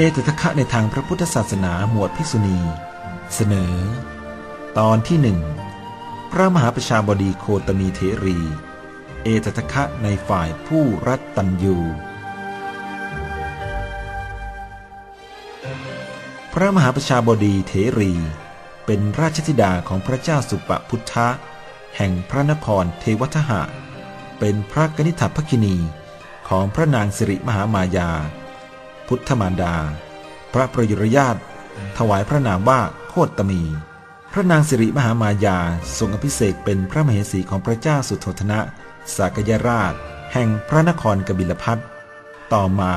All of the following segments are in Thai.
เอตทะคะในทางพระพุทธศาสนาหมวดภิกษุณี เสนอ ตอนที่หนึ่งพระมหาประชาบดีโคตมีเทรี เอตทะคะในฝ่ายผู้รัตตัญยู พระมหาประชาบดีเทรี เป็นราชธิดาของพระเจ้าสุปพุทธะ แห่งพระนครเทวทหะ เป็นพระกนิษฐภคินีของพระนางสิริมหามายา พุทธมารดา พระประยุรญาตถวายพระนามว่าโคตมี พระนางสิริมหามายาทรงอภิเษกเป็นพระมเหสีของพระเจ้าสุโธธนะ สากยราช แห่งพระนครกบิลพัทต่อมา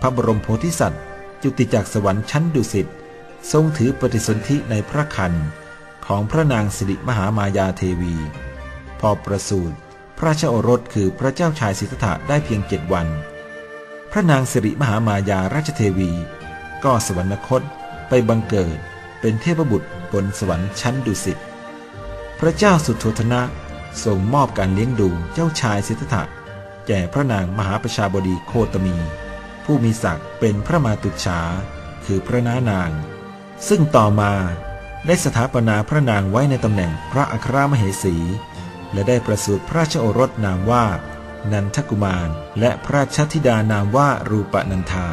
พระบรมโพธิสัตว์ จุติจากสวรรค์ชั้นดุสิตทรงถือปฏิสนธิในพระคันของพระนางสิริมหามายาเทวี พอประสูติพระราชโอรสคือพระเจ้าชายสิทธัตถะได้เพียงเจ็ดวัน พระนางสิริมหามายาราชเทวี ก็สวรรคตไปบังเกิดเป็นเทพบุตรบนสวรรค์ชั้นดุสิต พระเจ้าสุโธทนะทรงมอบการเลี้ยงดูเจ้าชายสิทธัตถะแก่พระนางมหาประชาบดีโคตมี ผู้มีศักดิ์เป็นพระมาตุฉาคือพระน้านาง ซึ่งต่อมาได้สถาปนาพระนางไว้ในตำแหน่งพระอัครมเหสี และได้ประสูติพระราชโอรสนามว่า นันทกุมาร และพระราชธิดานามว่ารูปนันธา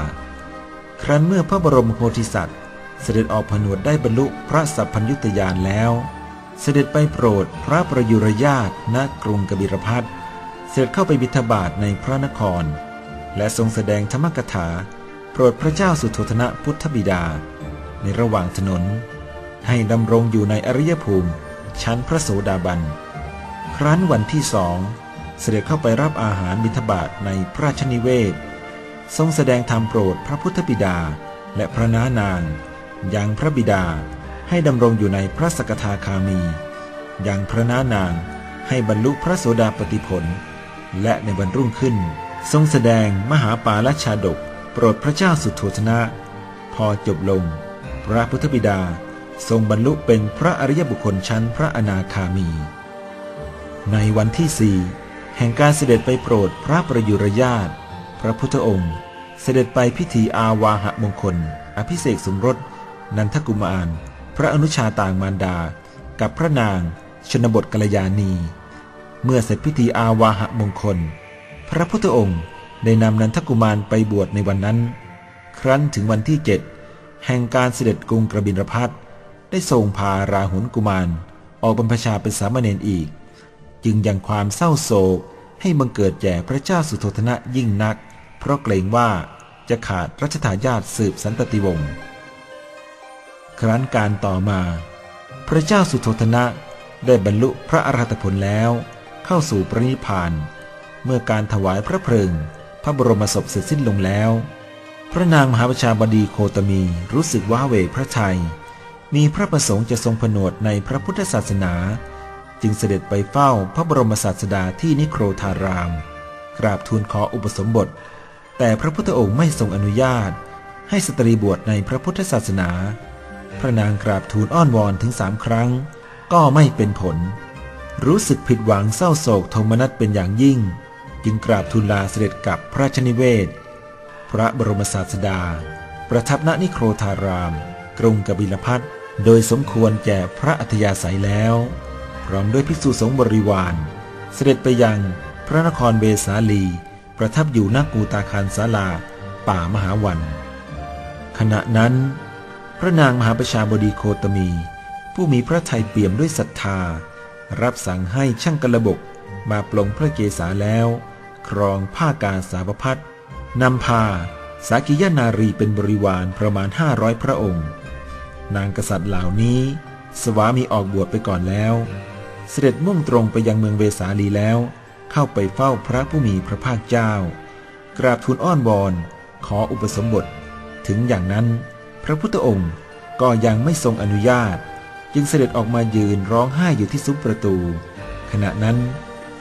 ครั้นเมื่อพระบรมโพธิสัตว์ เสด็จออกผนวดได้บรรลุพระสัพพัญญุตยานแล้ว เสด็จไปโปรดพระประยุรญาตณกรุงกบิลพัทเสด็จเข้าไปบิณฑบาตในพระนคร และทรงแสดงธรรมกถา โปรดพระเจ้าสุโธธนะพุทธบิดา ในระหว่างถนน ให้ดำรงอยู่ในอริยภูมิ ชั้นพระโสดาบัน ครั้นวันที่สอง เสด็จเข้าไปรับอาหารบิณฑบาตในพระราชนิเวศ ทรงแสดงธรรมโปรดพระพุทธบิดาและพระน้านางยังพระบิดาให้ดำรงอยู่ในพระสกทาคามียังพระน้านางให้บรรลุพระโสดาปติผล และในวันรุ่งขึ้น ทรงแสดงมหาปาลชาดก โปรดพระเจ้าสุโธทนะ พอจบลง พระพุทธบิดาทรงบรรลุเป็นพระอริยบุคคลชั้นพระอนาคามี ในวันที่สี่ แห่งการเสด็จไปโปรดพระประยุรญาตพระพุทธองค์ เสด็จไปพิธีอาวาหะมงคล อภิเษกสมรส นันทกุมาร พระอนุชาต่างมารดา กับพระนางชนบทกัลยาณี เมื่อเสร็จพิธีอาวาหะมงคล พระพุทธองค์ได้นำนันทกุมารไปบวชในวันนั้น ครั้นถึงวันที่เจ็ดแห่งการเสด็จกรุงกระบินรพัทได้ทรงพาราหุลกุมาร ออกบรรพชาเป็นสามเณรอีก จึงยังความเศร้าโศกให้บังเกิดแก่พระเจ้าสุโธทนะยิ่งนัก เพราะเกรงว่าจะขาดรัชทายาทสืบสันตติวงศ์ครั้นการต่อมา พระเจ้าสุโธทนะได้บรรลุพระอรหัตผลแล้ว เข้าสู่ปรินิพพาน เมื่อการถวายพระเพลิง พระบรมศพเสร็จสิ้นลงแล้ว พระนางมหาประชาบดีโคตมีรู้สึกว้าเหวพระทัย มีพระประสงค์จะทรงผนวดในพระพุทธศาสนา จึงเสด็จไปเฝ้าพระบรมศาสดาที่นิโครธาราม กราบทูลขออุปสมบท แต่พระพุทธองค์ไม่ทรงอนุญาต ให้สตรีบวชในพระพุทธศาสนา พระนางกราบทูลอ้อนวอนถึงสามครั้ง ก็ไม่เป็นผล รู้สึกผิดหวังเศร้าโศกโทมนัสเป็นอย่างยิ่ง จึงกราบทูลลาเสด็จกลับพระชนิเวศ พระบรมศาสดา ประทับณนิโครธาราม กรุงกบิลพัทโดยสมควรแก่พระอัธยาศัยแล้ว พร้อมด้วยภิกษุสงฆ์บริวาร เสด็จไปยังพระนครเบสาลี ประทับอยู่ณกูตาคารศาลา ป่ามหาวัน ขณะนั้น พระนางมหาประชาบดีโคตมี ผู้มีพระทัยเปี่ยมด้วยศรัทธา รับสั่งให้ช่างกระบกมาปลงพระเกศาแล้ว ครองผ้ากาสาวพัดนำพาสากิยานารีเป็นบริวารประมาณห้าร้อยพระองค์ นางกษัตริย์เหล่านี้ สวามีออกบวชไปก่อนแล้ว เสด็จมุ่งตรงไปยังเมืองเวสาลีแล้ว เข้าไปเฝ้าพระผู้มีพระภาคเจ้า กราบทูลอ้อนวอนขออุปสมบท ถึงอย่างนั้น พระพุทธองค์ก็ยังไม่ทรงอนุญาต จึงเสด็จออกมายืนร้องไห้อยู่ที่ซุ้มประตู ขณะนั้น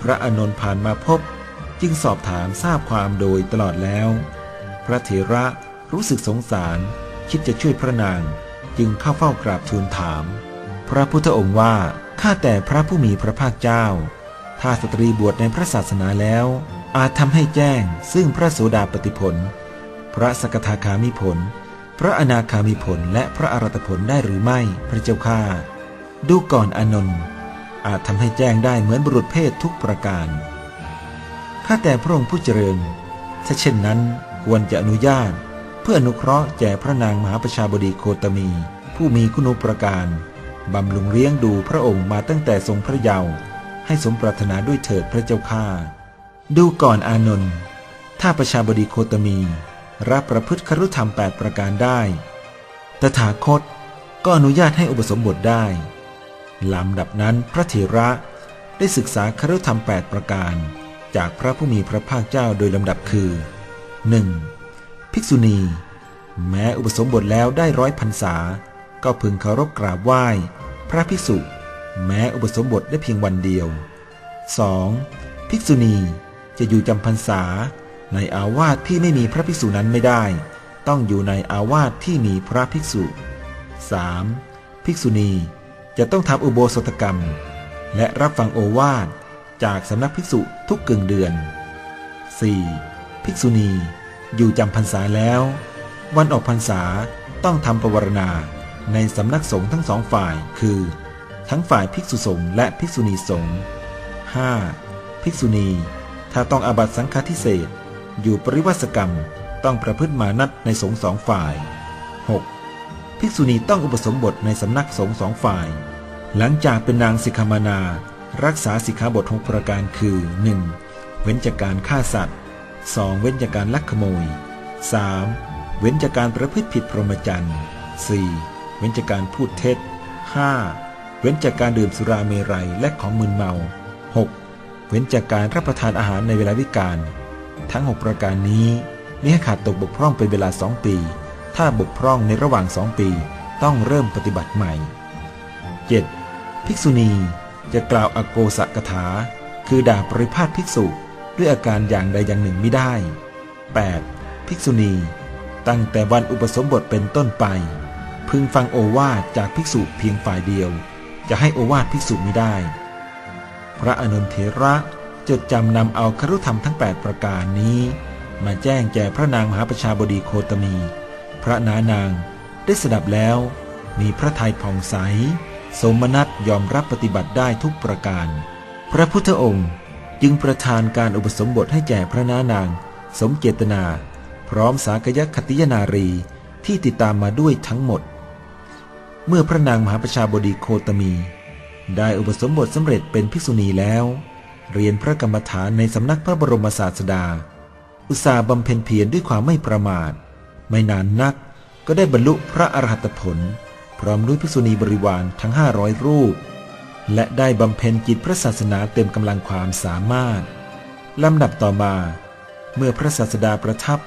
พระอนนท์ผ่านมาพบ จึงสอบถามทราบความโดยตลอดแล้ว พระเถระรู้สึกสงสารคิดจะช่วยพระนาง จึงเข้าเฝ้ากราบทูลถาม พระพุทธองค์ว่า ข้าแต่พระผู้มีพระภาคเจ้า ถ้าสตรีบวชในพระศาสนาแล้ว อาจทำให้แจ้งซึ่งพระโสดาปติผล พระสกทาคามิผล พระอนาคามีผลและพระอรหัตผลได้หรือไม่พระเจ้าข้าดูก่อนอนนท์อาจทำให้แจ้งได้เหมือนบุรุษเพศทุกประการข้าแต่พระองค์ผู้เจริญ ถ้าเช่นนั้นควรจะอนุญาต เพื่ออนุเคราะห์แก่พระนางมหาประชาบดีโคตมี ผู้มีคุณูปการ บำรุงเลี้ยงดูพระองค์มาตั้งแต่ทรงพระเยาว์ให้สมปรารถนาด้วยเถิดพระเจ้าข้าดูก่อนอานนท์ถ้าประชาบดีโคตมี รับประพฤติครุธรรมแปดประการได้ ตถาคตก็อนุญาตให้อุปสมบทได้ลำดับนั้นพระเถระได้ศึกษาครุธรรมแปดประการ จากพระผู้มีพระภาคเจ้าโดยลำดับคือ 1. ภิกษุณี แม้อุปสมบทแล้วได้ร้อยพรรษา ก็พึงเคารพกราบไหว้ พระภิกษุ แม้อุปสมบทได้เพียงวันเดียว 2. ภิกษุณีจะอยู่จำพรรษา ในอาวาสที่ไม่มีพระภิกษุนั้นไม่ได้ ต้องอยู่ในอาวาสที่มีพระภิกษุ 3. ภิกษุณีจะต้องทำอุโบสถกรรม และรับฟังโอวาทจากสำนักภิกษุทุกกึ่งเดือน 4. ภิกษุณีอยู่จำพรรษาแล้ว วันออกพรรษาต้องทำประวรณา ในสำนักสงฆ์ทั้งสองฝ่าย คือ ทั้งฝ่ายภิกษุสงฆ์และภิกษุณีสงฆ์ 5. ภิกษุณี ถ้าต้องอาบัตสังฆาทิเศษอยู่ปริวัติกรรมต้องประพฤติมานัดในสงฆ์สองฝ่าย 6. ภิกษุณีต้องอุปสมบทในสำนักสงฆ์สองฝ่าย หลังจากเป็นนางสิกขามานา รักษาสิกขาบทหกประการคือ 1. เว้นจากการฆ่าสัตว์ 2. เว้นจากการลักขโมย 3. เว้นจากการประพฤติผิดพรหมจรรย์ 4. เว้นจากการพูดเท็จ 5. เว้นจากการดื่มสุราเมรัยและของมึนเมา 6. เว้นจากการรับประทานอาหารในเวลาวิกาลทั้ง 6 ประการนี้มีให้ขาดตกบกพร่องเป็นเวลาสองปี ถ้าบกพร่องในระหว่างสองปี ต้องเริ่มปฏิบัติใหม่ 7. ภิกษุณีจะกล่าวอโกสกถา คือด่าปริพาทภิกษุด้วยอาการอย่างใดอย่างหนึ่งไม่ได้ 8. ภิกษุณี ตั้งแต่วันอุปสมบทเป็นต้นไป พึงฟังโอวาทจากภิกษุเพียงฝ่ายเดียว จะให้โอวาทภิกษุไม่ได้ พระอนุนเถระจดจำนำเอาครุธรรมทั้ง 8 ประการนี้ มาแจ้งแก่พระนางมหาประชาบดีโคตมี พระนานางได้สดับแล้ว มีพระทัยผ่องใส สมนัตยอมรับปฏิบัติได้ทุกประการ พระพุทธองค์จึงประทานการอุปสมบทให้แก่พระนานาง สมเจตนา พร้อมสากยคติยนารีที่ติดตามมาด้วยทั้งหมด เมื่อพระนางมหาประชาบดีโคตมี ได้อุปสมบทสำเร็จเป็นภิกษุณีแล้ว เรียนพระกรรมฐานในสำนักพระบรมศาสดา อุตสาบำเพ็ญเพียรด้วยความไม่ประมาท ไม่นานนักก็ได้บรรลุพระอรหัตผล พร้อมด้วยภิกษุณีบริวารทั้งห้าร้อยรูป และได้บำเพ็ญกิจพระศาสนาเต็มกำลังความสามารถลำดับต่อมา เมื่อพระศาสดาประทับ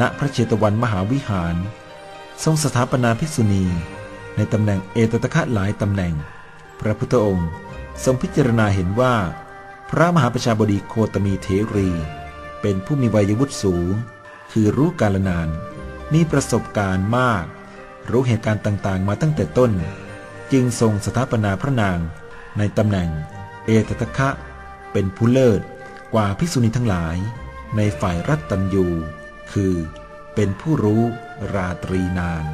ณพระเชตวันมหาวิหาร ทรงสถาปนาภิกษุณี ในตำแหน่งเอตตะคะหลายตำแหน่ง พระพุทธองค์ทรงพิจารณาเห็นว่า พระมหาประชาบดีโคตมีเทรี เป็นผู้มีวัยวุฒิสูง คือรู้กาลนาน มีประสบการณ์มาก รู้เหตุการณ์ต่างๆ มาตั้งแต่ต้น จึงทรงสถาปนาพระนางในตำแหน่ง เอตตะคะ เป็นผู้เลิศกว่าภิกษุณีทั้งหลาย ในฝ่ายรัตตัญยูคือเป็นผู้รู้ราตรีนาน